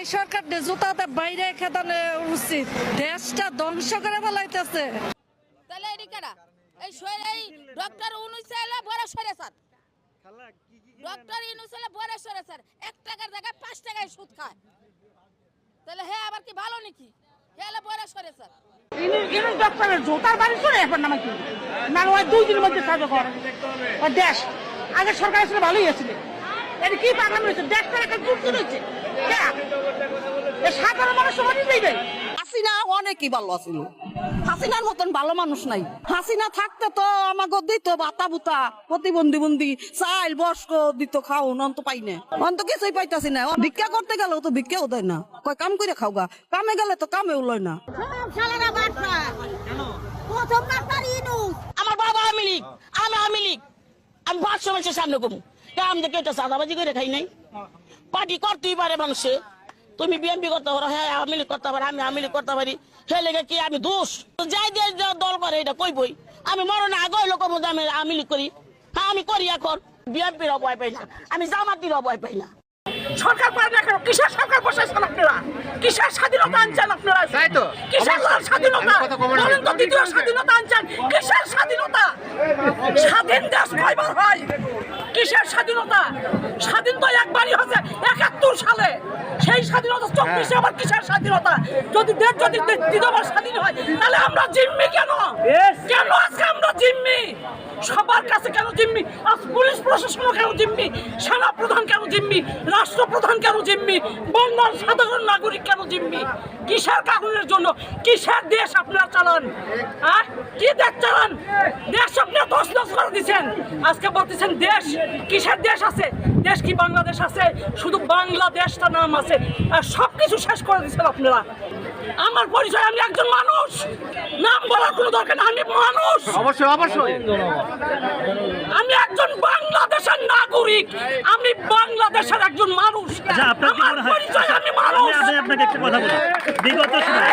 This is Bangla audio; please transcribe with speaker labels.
Speaker 1: এই সরকার জুতাতে বাইরে খেদানো উচিত। দেশটা ধ্বংস করে ফেলাইতেছে।
Speaker 2: তাহলে এটি কেনা এই সরে এই ডক্টর উনুসাইলে বড় সরে স্যার। ডক্টর ইনুসাইলে বড় সরে স্যার। এক টাকার জায়গায় পাঁচ টাকায় সুদ খায়। তাহলে হে আবার কি ভালো নাকি? হে হলে বড় সরে স্যার।
Speaker 3: ইউনিট ডক্টরের জোতার বাড়ি করে এখন নামা কি? না ওই দুই দিনের মধ্যে সাহায্য কর দেশ। আগে সরকার ছিল ভালোই আছিল এটা কি পাগলাম রয়েছে দেশটা এখন চুপচুপ রয়েছে। সাধারণ মানুষ সমাজই দেবে
Speaker 4: হাসিনা অনেকই ভালো আছিল। হাসিনার মতন ভালো মানুষ নাই। হাসিনা থাকতে তো আমাকে দিত বাতা বুতা প্রতিবন্ধী বন্দি চাইল বস্ক দিত খাও অন্ত পাই না। অন্ত কিছুই পাইতাছি না। ও ভিক্ষা করতে গেলেও তো ভিক্ষাও দেয় না। কয় কাম করে খাও গা। কামে গেলে তো কামেও লয় না।
Speaker 5: আমার বাবা আওয়ামী লীগ। আমি আওয়ামী লীগ। আমি পাঁচশো মাসের সামনে কমু আমি দেখে এটা সাদাবাজি করে খাই নাই। পার্টি করতেই পারে মানুষে। তুমি বিএনপি করতে পারো হ্যাঁ আওয়ামী লীগ করতে পারো আমি আওয়ামী লীগ করতে পারি। সে লেগে কি আমি দোষ? যাই দিয়ে দল করে এটা কই বই? আমি মরণে আগে লোক মধ্যে আমি আওয়ামী লীগ করি। হ্যাঁ আমি করি এখন। বিএনপির ভয় পাই না আমি জামাতির ভয় পাই না।
Speaker 3: সরকার পারে না কেন? কিসের সরকার বসাইছেন আপনারা? কিসের স্বাধীনতা আনছেন আপনারা?
Speaker 6: তাই তো।
Speaker 3: কিসের স্বাধীনতা?
Speaker 6: আমি
Speaker 3: বলেন তো দ্বিতীয় স্বাধীনতা আনছেন। কিসের স্বাধীনতা? স্বাধীন দেশ কয়বার হয়? কিসের স্বাধীনতা। স্বাধীন তো একবারই হচ্ছে একাত্তর সালে। সেই স্বাধীনতা চব্বিশে আবার কিসের স্বাধীনতা? যদি দেশ যদি দ্বিতীয়বার স্বাধীন হয় তাহলে আমরা জিম্মি কেন? কেন আজকে আমরা জিম্মি? সবার কাছে কেন জিম্মি? আজ পুলিশ প্রশাসন কেন জিম্মি? সেনা জিম্মি? রাষ্ট্রপ্রধান কেন জিম্মি? বন্যার সাধারণ নাগরিক কেন জিম্মি? কিসের কাগজের জন্য? কিসের দেশ আপনারা চালান? হ্যাঁ? কি দেশ চালান? দেশ আপনার দশ দশ করে দিচ্ছেন আজকে বলতেছেন দেশ, কিসের দেশ আছে? দেশ কি বাংলাদেশ আছে? শুধু বাংলাদেশটা নাম আছে। আর সব কিছু শেষ করে দিচ্ছেন আপনারা। আমার পরিচয় আমি একজন মানুষ। নাম বলার কোনো দরকার আমি মানুষ।
Speaker 6: অবশ্যই অবশ্যই।
Speaker 3: আমি একজন বাংলাদেশের নাগরিক। আমি বাংলাদেশের একজন মানুষ।
Speaker 7: আচ্ছা আপনার
Speaker 3: আমার পরিচয় আমি মানুষ।
Speaker 7: আপনাকে একটা কথা বলি। বিগত সময়ে